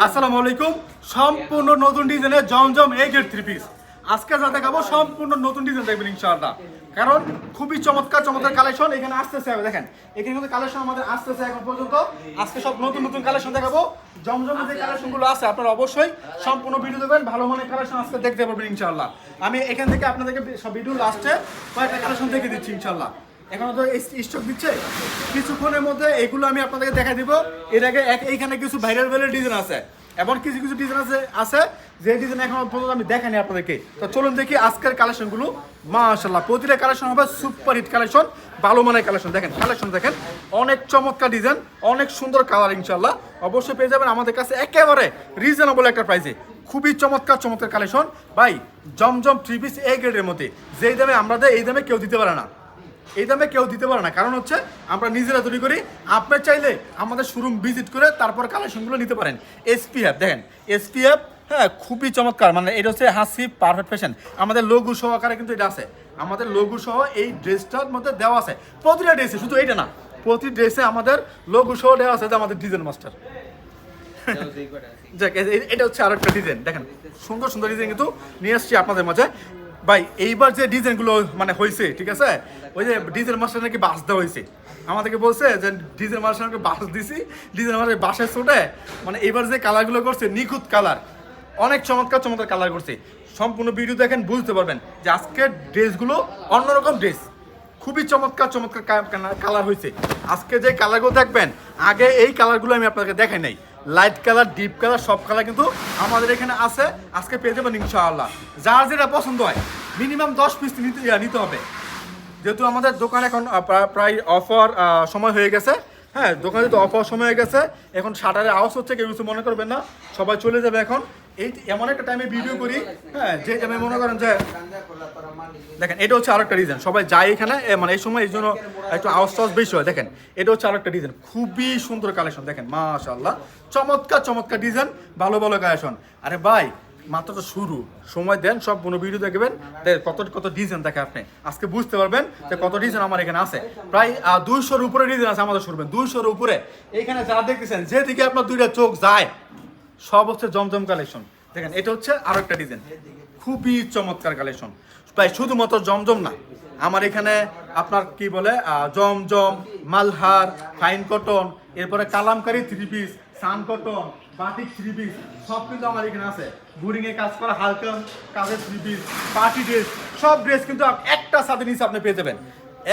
আসসালামু আলাইকুম। সম্পূর্ণ নতুন ডিজাইনের জমজম এই গেট থ্রি পিস আজকে যা দেখাবো, সম্পূর্ণ নতুন ডিজাইন দেখবেন ইনশাআল্লাহ। কারণ খুবই চমৎকার চমৎকার কালেকশন এখানে আসতেছে দেখেন। এখানে কিন্তু কালেকশন আমাদের আসতেছে এখন পর্যন্ত। আজকে সব নতুন নতুন কালেকশন দেখাবো। জমজমের যে কালেকশনগুলো আছে, আপনারা অবশ্যই সম্পূর্ণ ভিডিও দেখবেন। ভালো মানের কালেকশন আজকে দেখতে পারবেন ইনশাআল্লাহ। আমি এখান থেকে আপনাদেরকে সব ভিডিও লাস্টে কয়েকটা কালেকশন দেখে দিচ্ছি ইনশাআল্লাহ। এখন তো স্টক দিচ্ছে। কিছুক্ষণের মধ্যে এগুলো আমি আপনাদেরকে দেখা দিব। এর আগে এইখানে কিছু ভাইরাল ভাইরাল ডিজাইন আছে। এমন কিছু কিছু ডিজাইন আছে আছে, যে ডিজাইন এখন পর্যন্ত আমি দেখানি আপনাদেরকে। তো চলুন দেখি আজকের কালেকশনগুলো মাশাল্লাহ প্রতিটা কালেকশন হবে সুপার হিট কালেকশন ভালো মানের কালেকশন দেখেন কালেকশন দেখেন। অনেক চমৎকার ডিজাইন অনেক সুন্দর কালার ইনশাল্লাহ অবশ্যই পেয়ে যাবেন আমাদের কাছে একেবারে রিজনেবল একটা প্রাইসে খুবই চমৎকার চমৎকার কালেকশন ভাই, জমজম থ্রি পিস এ গ্রেডের মধ্যে। যেই দামে আমরা দেয় এই দামে কেউ দিতে পারে না। এই দামে কেউ দিতে পারে না। কারণ হচ্ছে আমরা নিজেরা তৈরি করি। আপনি চাইলে আমাদের শোরুম ভিজিট করে তারপর কালেকশনগুলো নিতে পারেন। এসপিএফ দেখেন এসপিএফ হ্যাঁ খুবই চমৎকার। মানে এটা হচ্ছে হাসি পারফেক্ট ফ্যাশন আমাদের লঘু সহকারে কিন্তু এটা আছে। আমাদের লঘু সহ এই ড্রেসটার মধ্যে দেওয়া আছে। প্রতিটা ড্রেসে, শুধু এইটা না, প্রতি ড্রেসে আমাদের লঘু সহ দেওয়া আছে আমাদের ডিজাইন মাস্টার এটা হচ্ছে আর একটা ডিজাইন দেখেন, সুন্দর সুন্দর ডিজাইন কিন্তু নিয়ে আসছি আপনাদের মাঝে। ভাই, এইবার যে ডিজাইনগুলো মানে হয়েছে ঠিক আছে? ওই যে ডিজেল মাস্টার নাকি বাস দেওয়া হয়েছে। আমাদেরকে বলছে যে ডিজাইন মাস্টারকে বাস দিছি, ডিজেল মাস্টার বাসের ছোটে মানে এবার যে কালারগুলো করছে, নিখুঁত কালার। অনেক চমৎকার চমৎকার কালার করছে। সম্পূর্ণ ভিডিও দেখেন, বুঝতে পারবেন যে আজকের ড্রেসগুলো অন্যরকম ড্রেস। খুবই চমৎকার চমৎকার কালার হয়েছে। আজকে যে কালারগুলো দেখবেন, আগে এই কালারগুলো আমি আপনাকে দেখাই নাই। লাইট কালার ডিপ কালার, সব কালার কিন্তু আমাদের এখানে আছে। আজকে পেয়ে যাবেন ইনশাআল্লাহ। যার যেটা পছন্দ হয় মিনিমাম দশ পিস নিতে নিতে হবে। যেহেতু আমাদের দোকান এখন প্রায় অফার সময় হয়ে গেছে। হ্যাঁ দোকানে তো অফার সময় হয়ে গেছে, এখন শাটারে আওয়াজ হচ্ছে, কেউ কিছু মনে করবেন না, সবাই চলে যাবে এখন। এই এমন একটা টাইমে ভিডিও করি হ্যাঁ যে টাইমে মনে করেন যে, দেখেন, এটা হচ্ছে আরেকটা রিজন সবাই যায় এখানে মানে এই সময় এই জন্য একটু আওয়াজ টাওয়াজ বেশি হয়। দেখেন, এটা হচ্ছে আরেকটা ডিজাইন খুবই সুন্দর কালেকশন দেখেন মাশাল্লাহ চমৎকার চমৎকার ডিজাইন ভালো ভালো কালেকশন আরে ভাই মাত্র তো শুরু। সময় দেন, সব কোনো ভিডিও দেখবেন। কত কত ডিজাইন দেখে আপনি। আজকে বুঝতে পারবেন যে কত ডিজাইন আমার এখানে আছে। প্রায় দুইশোর উপরে ডিজাইন আছে আমাদের শুরবেন দুইশোর উপরে। এখানে যা দেখতেছেন যেদিকে আপনার দুইটা চোখ যায়, সব হচ্ছে জমজম কালেকশন দেখেন, এটা হচ্ছে আরও একটা ডিজাইন খুবই চমৎকার কালেকশন প্রায় শুধুমাত্র জমজম না, আমার এখানে আপনার কি বলে জমজম, মালহার ফাইন কটন এরপরে kalamkari three piece sun cotton batik three piece সব কিন্তু আমার এখানে আছে। বোরিং এ কাজ করা, হালকা কাজের থ্রি পিস পার্টি ড্রেস সব ড্রেস কিন্তু একটা সাথে নিচে আপনি পেয়ে যাবেন।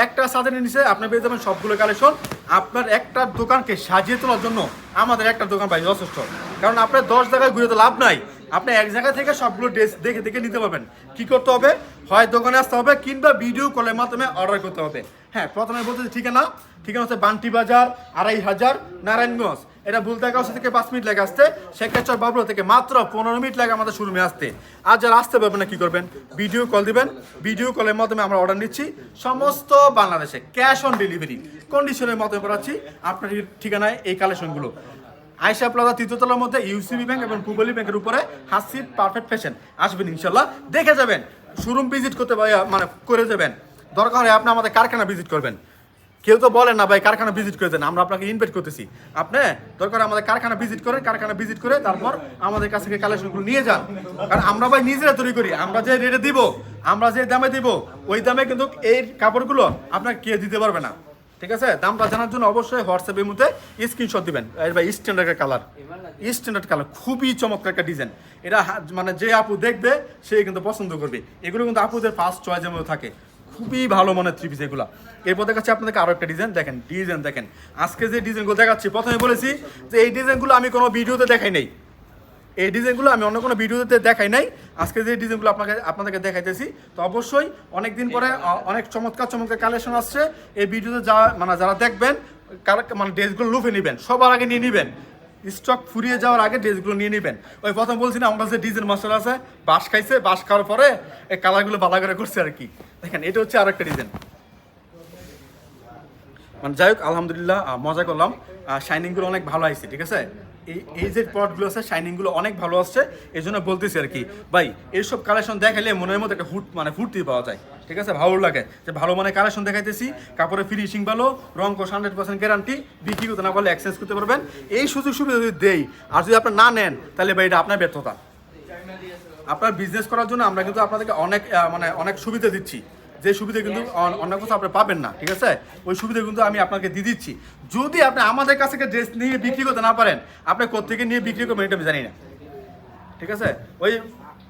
একটা সাজানের নিচে আপনি পেয়ে যাবেন সবগুলো কালেকশন আপনার একটা দোকানকে সাজিয়ে তোলার জন্য আমাদের একটা দোকান পাই যথেষ্ট কারণ আপনার দশ জায়গায় ঘুরে তো লাভ নাই। আপনি এক জায়গা থেকে সবগুলো ড্রেস দেখে দেখে নিতে পারবেন। কি করতে হবে? হয় দোকানে আসতে হবে কিংবা ভিডিও কলের মাধ্যমে অর্ডার করতে হবে। হ্যাঁ প্রথমে বলতে ঠিকানা। ঠিকানা হচ্ছে বান্টি বাজার, আড়াই হাজার, নারায়ণগঞ্জ। এটা বুলতাগাঁও থেকে পাঁচ মিনিট লাগে আসতে। শেখাচর বাবুরা থেকে মাত্র পনেরো মিনিট লাগে আমাদের শোরুমে আসতে। আর যারা আসতে পারবেন না, কি করবেন? ভিডিও কল দিবেন। ভিডিও কলের মাধ্যমে আমরা অর্ডার নিচ্ছি। সমস্ত বাংলাদেশে ক্যাশ অন ডেলিভারি কন্ডিশনের মতো করাচ্ছি আপনার ঠিকানায় এই কালেকশনগুলো আয়সা প্লাজা তৃতীয়তলার মধ্যে ইউসিবি ব্যাংক এবং পুবলি ব্যাংকের উপরে হাসি পারফেক্ট ফ্যাশন আসবেন ইনশাল্লাহ। দেখে যাবেন। শোরুম ভিজিট করতে মানে করে যাবেন। দরকার হয় আপনি আমাদের কারখানা ভিজিট করবেন। কেউ তো বলেন না ভাই কারখানা ভিজিট করে দেন, আমরা আপনাকে ইনভাইট করতেছি। আপনি দরকার আমাদের কারখানা ভিজিট করেন কারখানা ভিজিট করে তারপর আমাদের কাছ থেকে কালেকশনগুলো নিয়ে যান। কারণ আমরা ভাই নিজেরা তৈরি করি, আমরা যে রেটে দিব, আমরা যে দামে দিব, ওই দামে কিন্তু এই কাপড়গুলো আপনার কে দিতে পারবে না। ঠিক আছে? দামটা জানার জন্য অবশ্যই হোয়াটসঅ্যাপের মধ্যে স্ক্রিনশট দিবেন। এই ভাই স্ট্যান্ডার্ড কালার স্ট্যান্ডার্ড কালার খুবই চমৎকার একটা ডিজাইন এটা মানে যে আপু দেখবে, সে কিন্তু পছন্দ করবে। এগুলো কিন্তু আপুদের ফার্স্ট চয়েসের মধ্যে থাকে। খুবই ভালো মনে থ্রি পিস এগুলো। এরপর দেখাচ্ছি আপনাদেরকে আরও একটা ডিজাইন দেখেন ডিজাইন দেখেন। আজকে যে ডিজাইনগুলো দেখাচ্ছি, প্রথমে বলেছি যে এই ডিজাইনগুলো আমি কোনো ভিডিওতে দেখাই নাই। এই ডিজাইনগুলো আমি অন্য কোনো ভিডিওতে দেখাই নাই। আজকে যে ডিজাইনগুলো আপনাকে, আপনাদেরকে দেখাইতেছি, তো অবশ্যই অনেক দিন পরে অনেক চমৎকার চমৎকার কালেকশন আসছে। এই ভিডিওতে যা মানে যারা দেখবেন মানে ড্রেসগুলো লুফে নেবেন, সবার আগে নিয়ে নেবেন। স্টক ফুরিয়ে যাওয়ার আগে ড্রেসগুলো নিয়ে নেবেন। ওই প্রথম বলছি না, আমার যে ডিজাইন মাস্টার আছে বাস খাইছে বাস খাওয়ার পরে এই কালারগুলো বালা করে করছে আর কি। দেখেন, এটা হচ্ছে আরেকটা ডিজাইন। মানে যাই হোক, আলহামদুলিল্লাহ মজা করলাম। শাইনিংগুলো অনেক ভালো আসছে ঠিক আছে? এই এই যে প্রডগুলো আছে শাইনিংগুলো অনেক ভালো আসছে এই জন্য বলতেছি আর কি, ভাই, এইসব কালেকশন দেখালে মনের মধ্যে একটা হুট মানে ফুর্তি পাওয়া যায়, ঠিক আছে? ভালো লাগে, যে ভালো মানে কালেকশন দেখাইতেছি কাপড়ের ফিনিশিং ভালো, রং কোষ হান্ড্রেড পার্সেন্ট গ্যারান্টি বিক্রি করতে না পারলে এক্সচেঞ্জ করতে পারবেন। এই সুযোগ সুবিধা যদি দেই, আর যদি আপনি না নেন, তাহলে ভাই এটা আপনার ব্যর্থতা। আপনার বিজনেস করার জন্য আমরা কিন্তু আপনাদেরকে অনেক মানে অনেক সুবিধা দিচ্ছি। যে সুবিধা কিন্তু অন- অন্য কোথাও আপনি পাবেন না ঠিক আছে? ওই সুবিধা কিন্তু আমি আপনাকে দিয়ে দিচ্ছি। যদি আপনি আমাদের কাছ থেকে ড্রেস নিয়ে বিক্রি করতে না পারেন আপনি কোথেকে নিয়ে বিক্রি করবেন এটা আমি জানি না। ঠিক আছে? ওই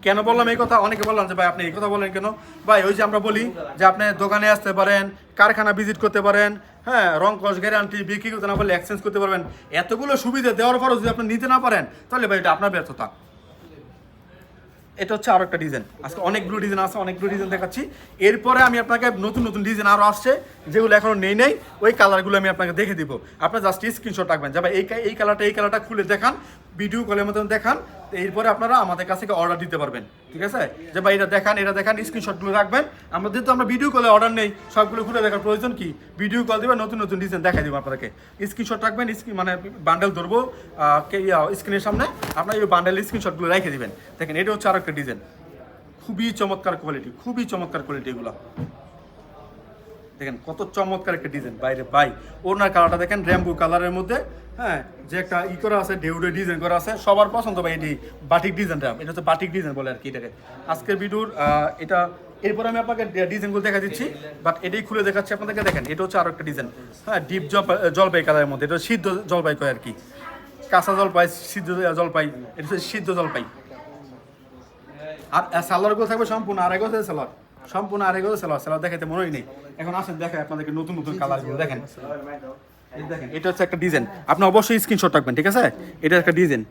কেন বললাম এই কথা? অনেকে বললাম যে ভাই আপনি এই কথা বলেন কেন? ভাই ওই যে আমরা বলি যে আপনি দোকানে আসতে পারেন কারখানা ভিজিট করতে পারেন হ্যাঁ রং কস গ্যারান্টি বিক্রি করতে না পারলে এক্সচেঞ্জ করতে পারবেন। এতগুলো সুবিধা দেওয়ার পরও যদি আপনি নিতে না পারেন তাহলে ভাই এটা আপনার ব্যর্থতা। এটা হচ্ছে আরও একটা ডিজাইন আজকে অনেকগুলো ডিজাইন আছে, অনেকগুলো ডিজাইন দেখাচ্ছি। এরপরে আমি আপনাকে নতুন নতুন ডিজাইন আরও আসছে, যেগুলো এখনও নেই নেই, ওই কালারগুলো আমি আপনাকে দেখে দিব। আপনার জাস্ট স্ক্রিনশট রাখবেন। যাবে, এই এই কালারটা এই কালারটা খুলে দেখান ভিডিও কলের মতন দেখান এরপরে আপনারা আমাদের কাছ থেকে অর্ডার দিতে পারবেন, ঠিক আছে? যে ভাই, এটা দেখান এটা দেখান স্ক্রিনশটগুলো রাখবেন। আমরা যেহেতু আমরা ভিডিও কলে অর্ডার নেই, সবগুলো খুলে দেখার প্রয়োজন কি? ভিডিও কল দিবেন, নতুন নতুন ডিজাইন দেখাই দিব আপনাদেরকে। স্ক্রিনশট রাখবেন স্ক্রিন মানে বান্ডেল ধরবো স্ক্রিনের সামনে। আপনার এই বান্ডেল স্ক্রিনশটগুলো রেখে দিবেন। দেখেন, এটা হচ্ছে আরও একটা ডিজাইন খুবই চমৎকার কোয়ালিটি খুবই চমৎকার কোয়ালিটি এগুলো। দেখেন কত চমৎকার একটা ডিজাইন বাইরে বাই ওনার কালারটা দেখেন র্যাম্বো কালারের মধ্যে হ্যাঁ যে একটা ই করা আছে ডেউডে ডিজাইন করা আছে, সবার পছন্দ ভাই এটি বাটিক ডিজাইনটা এটা হচ্ছে বাটিক ডিজাইন বলে আর কি এটাকে। আজকের ভিডিওর এটা, এরপর আমি আপনাকে ডিজাইনগুলো দেখা দিচ্ছি বাট এটাই খুলে দেখাচ্ছি আপনাদেরকে। দেখেন, এটা হচ্ছে আরও একটা ডিজাইন হ্যাঁ ডিপ জলপাই কালারের মধ্যে। এটা সিদ্ধ জলপাই কয় আর কি। কাঁচা জলপাই, সিদ্ধ জলপাই, এটা হচ্ছে সিদ্ধ জলপাই। আর সালোয়ারগুলো থাকবে সম্পূর্ণ আড়াই গজের সালোয়ার সম্পূর্ণ গজের সালোয়ার সালোয়ার দেখাতে মনেই নেই। এখন আসেন দেখাই আপনাদেরকে নতুন নতুন কালারগুলো দেখেন। দেখেন এটা হচ্ছে একটা ডিজাইন আপনি অবশ্যই স্ক্রিনশট রাখবেন ঠিক আছে? এটা একটা ডিজাইন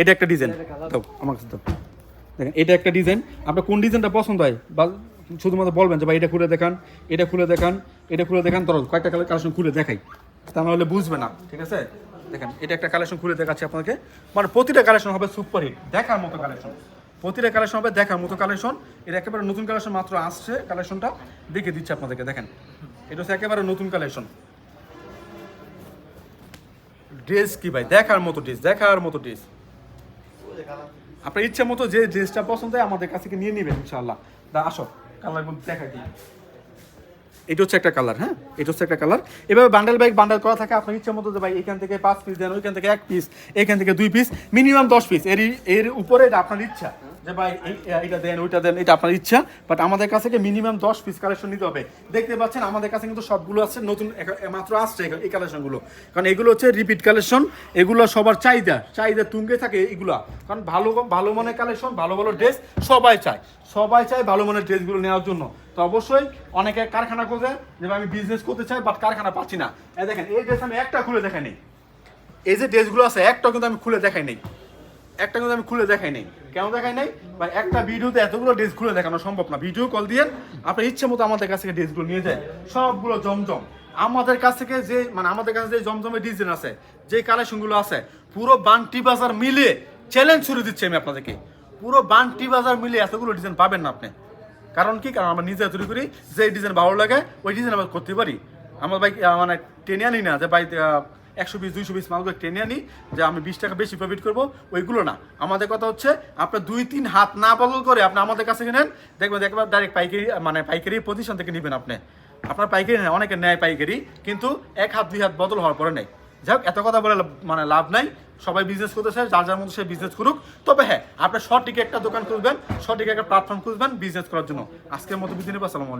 এটা একটা ডিজাইন দাও আমার কাছে দাও। দেখেন এটা একটা ডিজাইন আপনার কোন ডিজাইনটা পছন্দ হয়? বা শুধুমাত্র বলবেন যে ভাই এটা খুলে দেখান এটা খুলে দেখান এটা খুলে দেখান। ধরো কয়েকটা কালার কালেকশন খুলে দেখাই। তা নাহলে বুঝবে না ঠিক আছে? দেখেন এটা একটা কালেকশন খুলে দেখাচ্ছি আপনাকে। মানে প্রতিটা কালেকশন হবে সুপার হিট দেখার মতো কালেকশন প্রতিটা কালেকশন হবে, দেখার মতো কালেকশন এটা একেবারে নতুন কালেকশন মাত্র আসছে কালেকশনটা দেখে দিচ্ছে আপনাদেরকে, দেখেন। এটা হচ্ছে একেবারে নতুন কালেকশন ড্রেস কি ভাই? দেখার মতো ড্রেস দেখার মতো ড্রেস আপনার ইচ্ছা মতো যে ড্রেসটা পছন্দ হয়, আমাদের কাছ থেকে নিয়ে নেবেন, ইনশাআল্লাহ। দা, আসো কালারগুলো দেখা দিই। এটা হচ্ছে একটা কালার হ্যাঁ? এটা হচ্ছে একটা কালার এভাবে বান্ডেল ব্যাগ বান্ডেল করা থাকে, আপনার ইচ্ছা মতো যে ভাই এখান থেকে পাঁচ পিস দেন, ওইখান থেকে এক পিস এখান থেকে দুই পিস মিনিমাম দশ পিস এর এর উপরে আপনার ইচ্ছা। যে ভাই এটা দেন, ওইটা দেন, এটা আপনার ইচ্ছা বাট আমাদের কাছে মিনিমাম দশ পিস কালেকশন নিতে হবে? দেখতে পাচ্ছেন, আমাদের কাছে কিন্তু সবগুলো আছে, নতুন মাত্র আসছে এই- কালেকশনগুলো কারণ এগুলো হচ্ছে রিপিট কালেকশন এগুলো সবার চাহিদা চাহিদা তুঙ্গে থাকে এগুলো কারণ ভালো ভালো মনের কালেকশন ভালো ভালো ড্রেস সবাই চায়। সবাই চায় ভালো মনের ড্রেসগুলো নেওয়ার জন্য। তো অবশ্যই অনেকে কারখানা খোঁজে, যে আমি বিজনেস করতে চাই বাট কারখানা পাচ্ছি না। দেখেন, এই ড্রেস আমি একটা খুলে দেখাই এই যে ড্রেসগুলো আছে, একটা কিন্তু আমি খুলে দেখাই নেই। একটা কিন্তু আমি খুলে দেখাই নাই। কেন দেখাই নাই? বা একটা ভিডিওতে এতগুলো ড্রেস খুলে দেখানো সম্ভব না। ভিডিও কল দিয়ে আপনার ইচ্ছে মতো আমাদের কাছ থেকে ড্রেসগুলো নিয়ে যায়। সবগুলো জমজম। আমাদের কাছ থেকে যে মানে আমাদের কাছে যে জমজমের ডিজাইন আছে, যে কালেকশনগুলো আছে, পুরো বান্টি বাজার মিলিয়ে চ্যালেঞ্জ শুরু দিচ্ছি আমি আপনাদেরকে। পুরো বান্টি বাজার মিলিয়ে এতগুলো ডিজাইন পাবেন না আপনি। কারণ কি? কারণ আমরা নিজে তৈরি করি, যে ডিজাইন ভালো লাগে, ওই ডিজাইন আমরা করতে পারি। আমার বাইক মানে টেনে আনি না যে বাইক একশো পিস দুইশো পিস মালগুলো টেনে আনি, যে আমি বিশ টাকা বেশি প্রফিট করব, ওইগুলো না। আমাদের কথা হচ্ছে, আপনার দুই, তিন হাত না বদল করে আপনি আমাদের কাছে নেন দেখবেন দেখবেন ডাইরেক্ট পাইকারি মানে পাইকারি প্রতিষ্ঠান থেকে নেবেন আপনি। আপনার পাইকারি নেয়, অনেকে নেয় পাইকারি, কিন্তু এক হাত, দুই হাত বদল হওয়ার পরে নেই যাই হোক, এত কথা বলে মানে লাভ নাই। সবাই বিজনেস করতে চায় যার যার মতো সে বিজনেস করুক। তবে হ্যাঁ আপনি সঠিক একটা দোকান খুঁজবেন, সঠিক একটা প্ল্যাটফর্ম খুঁজবেন বিজনেস করার জন্য। আজকের মতো বিদিনে আসসালামু আলাইকুম।